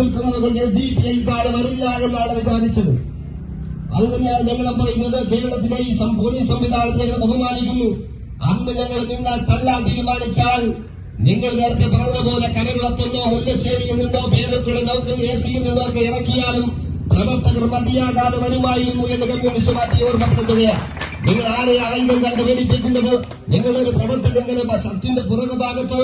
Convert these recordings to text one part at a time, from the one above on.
നിൽക്കുന്നത് കൊണ്ട് S D P ഐക്കാര് വരില്ല എന്നാണ് വിചാരിച്ചത് അത് തന്നെയാണ് ഞങ്ങൾ പറയുന്നത്. കേരളത്തിലെ ഈ പോലീസ് സംവിധാനത്തെ ഞങ്ങൾ ബഹുമാനിക്കുന്നു. അന്ന് ഞങ്ങൾ നിങ്ങൾ തല്ലാൻ തീരുമാനിച്ചാൽ നിങ്ങൾ നേരത്തെ പറഞ്ഞ പോലെ കരകുളത്തുനിന്നോ മുല്ലശ്ശേരിയിൽ നിന്നോ പേരുക്കളിൽ നിന്നോ എ സിയിൽ നിന്നോ ഒക്കെ ഇറക്കിയാലും പ്രവർത്തകർ മതിയാകാതെ വരുമായിരുന്നു എന്ന് കമ്മ്യൂണിസ്റ്റ് പാർട്ടി ഓർമ്മപ്പെടുത്തുകയാണ്. നിങ്ങൾ ആരെ ആയുധം കണ്ട് പേടിപ്പിക്കുന്നത് നിങ്ങളൊരു പ്രവർത്തകൻ ഷർട്ടിന്റെ പുറകു ഭാഗത്ത്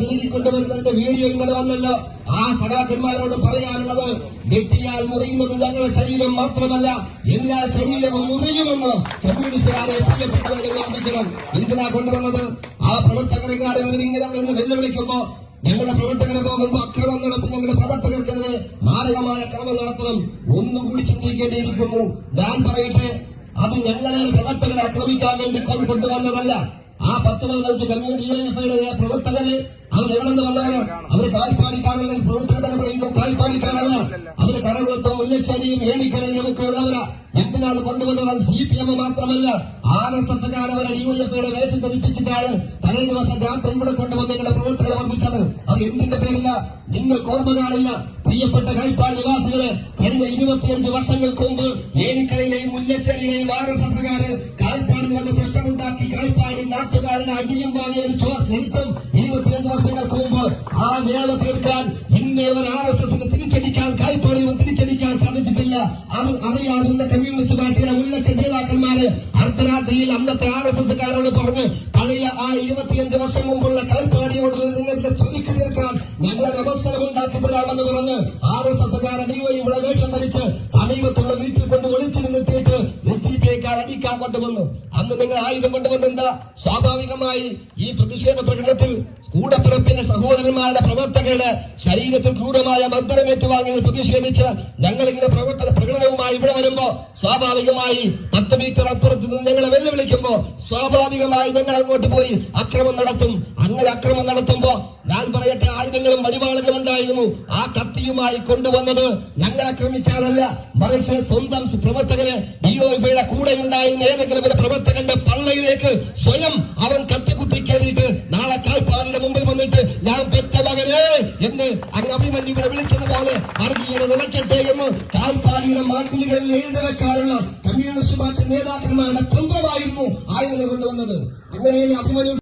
തിരികെ തിരികൊണ്ടുവരുന്നതിന്റെ വീഡിയോ ഇന്നലെ വന്നല്ലോ. ആ സഖാക്കന്മാരോട് പറയാനുള്ളത് വെട്ടിയാൽ മുറിയുന്നത് ഞങ്ങളുടെ ശരീരം മാത്രമല്ല എല്ലാ ശരീരവും മുറിയുമെന്ന് കമ്മ്യൂണിസ്റ്റുകാരെ പ്രിയപ്പെട്ടവരെ ഓർമ്മിക്കണം. എന്തിനാ കൊണ്ടുവന്നത്? ആ പ്രവർത്തകരെക്കാരെ ഇവരിങ്ങനെ വെല്ലുവിളിക്കുമ്പോ ഞങ്ങളുടെ പ്രവർത്തകരെ പോകുമ്പോൾ അക്രമം നടത്തി ഞങ്ങളുടെ പ്രവർത്തകർക്കെതിരെ മാരകമായ അക്രമം നടത്തണം. ഒന്നുകൂടി ചിന്തിക്കേണ്ടിയിരിക്കുന്നു. ഞാൻ പറയട്ടെ അത് ഞങ്ങളെ പ്രവർത്തകരെ ആക്രമിക്കാൻ വേണ്ടി കൊണ്ട് കൊണ്ടുവന്നതല്ല. ആ പത്ത് പതിനഞ്ച് കമ്മ്യൂണിറ്റി പ്രവർത്തകര് അവർ എവിടെ നിന്ന് വന്നവരാണ് അവർ കാൽപ്പാടിക്കാരല്ല പ്രവർത്തകർ തന്നെ പറയുന്നു കാൽപ്പാടിക്കാരാണ്. അവർ കരകുളത്തും മുല്ലശ്ശേരിയും ഏണിക്കരയും ഒക്കെ ഉള്ളവരാ. എന്തിനാണ് കൊണ്ടുവന്നത്? സി പി എം മാത്രമല്ല ആർ എസ് എസ് കാരവരെ ഡിവൈഎഫ്ഐയുടെ വേഷം ധരിപ്പിച്ചിട്ടാണ് തലേ ദിവസം രാത്രി ഇവിടെ കൊണ്ടുവന്ന് നിങ്ങളുടെ പ്രവർത്തകരെ വന്നിച്ചത് അത് എന്തിന്റെ പേരില്ല? നിങ്ങൾക്ക് ഓർമ്മ കാണില്ല. പ്രിയപ്പെട്ട കൈപ്പാട് നിവാസികൾ കഴിഞ്ഞ ഇരുപത്തിയഞ്ച് വർഷങ്ങൾക്ക് മുമ്പ് ഏണിക്കരയിലെയും മുല്ലശ്ശേരിയിലെയും ആർ എസ് എസ്സുകാര് കാൽപ്പാടിൽ വന്ന് പ്രശ്നമുണ്ടാക്കി കാൽപ്പാടി നാട്ടുകാരനെ അടിയും വാങ്ങിയ ഒരു ചരിത്രം ഇരുപത്തിയഞ്ച് വർഷങ്ങൾക്ക് മുമ്പ് ആ വേദ തീർക്കാൻ ഇന്നേവൻ ആർ എസ് എസിന് തിരിച്ചടിക്കാൻ കാൽപ്പാടിയും അത് അറിയാവുന്ന കമ്മ്യൂണിസ്റ്റ് പാർട്ടിയുടെ ഉന്നത നേതാക്കന്മാര് അർദ്ധരാത്രിയിൽ അന്നത്തെ ആർ എസ് എസ്സുകാരോട് പറഞ്ഞ് പഴയ ആ ഇരുപത്തിയഞ്ച് വർഷം മുമ്പുള്ള കളിപ്പാടിയോട് നിങ്ങൾക്ക് ചുരുക്കി തീർക്കാൻ ഞങ്ങളൊരു അവസരം ഉണ്ടാക്കി തരാമെന്ന് പറഞ്ഞ് ആർ എസ് എസ്സുകാരെ ഡിവൈ ഇവിടെ വേഷം ധരിച്ച് സമീപത്തുള്ള വീട്ടിൽ കൊണ്ട് ഒളിച്ചു അടിക്കാൻ കൊണ്ടുവന്നു അന്ന് നിങ്ങൾ ആയുധം കൊണ്ടുവന്നെന്താ സ്വാഭാവികമായി ഈ പ്രതിഷേധ പ്രകടനത്തിൽ കൂടപ്പിറപ്പിന്റെ സഹോദരന്മാരുടെ പ്രവർത്തകരുടെ ശരീരത്തിൽ ക്രൂരമായ മർദ്ദനം ഏറ്റുവാങ്ങി പ്രതിഷേധിച്ച് ഞങ്ങൾ ഇങ്ങനെ പ്രവർത്തന പ്രകടനവുമായി ഇവിടെ വരുമ്പോ സ്വാഭാവികമായി പത്ത് മീറ്റർ അപ്പുറത്ത് നിന്ന് ഞങ്ങളെ വെല്ലുവിളിക്കുമ്പോ സ്വാഭാവികമായി ഞങ്ങൾ അങ്ങോട്ട് പോയി അക്രമം നടത്തും. അങ്ങനെ അക്രമം നടത്തുമ്പോ ഞാൻ പറയട്ടെ ആയുധങ്ങളും വഴിപാടുകളും ഉണ്ടായിരുന്നു. ആ കത്തിയുമായി കൊണ്ടുവന്നത് ഞങ്ങൾ ആക്രമിക്കാനല്ല മറിച്ച് സ്വന്തം പ്രവർത്തകന് ഡിഒഎഫ്ഐയുടെ കൂടെ ഉണ്ടായിരുന്ന ഏതെങ്കിലും ഒരു പ്രവർത്തകന്റെ പള്ളയിലേക്ക് സ്വയം അവൻ കത്തിക്കുത്തി കയറിയിട്ട് നാളെ കാൽപ്പാടിന്റെ മുമ്പിൽ വന്നിട്ട് ഞാൻ പെറ്റ മകനെ എന്ന് അങ്ങ് അഭിമന്യുവിനെ വിളിച്ചതുപോലെ വർഗീയത നിലയ്ക്കട്ടെ എന്ന് കാൽപ്പാടിയുടെ മാൻകുലികളിൽ എഴുതി വെക്കാനുള്ള കമ്മ്യൂണിസ്റ്റ് പാർട്ടി നേതാക്കന്മാരുടെ തന്ത്രമായിരുന്നു ആയുധങ്ങൾ കൊണ്ടുവന്നത്. അങ്ങനെയല്ലേ അഭിമന്യു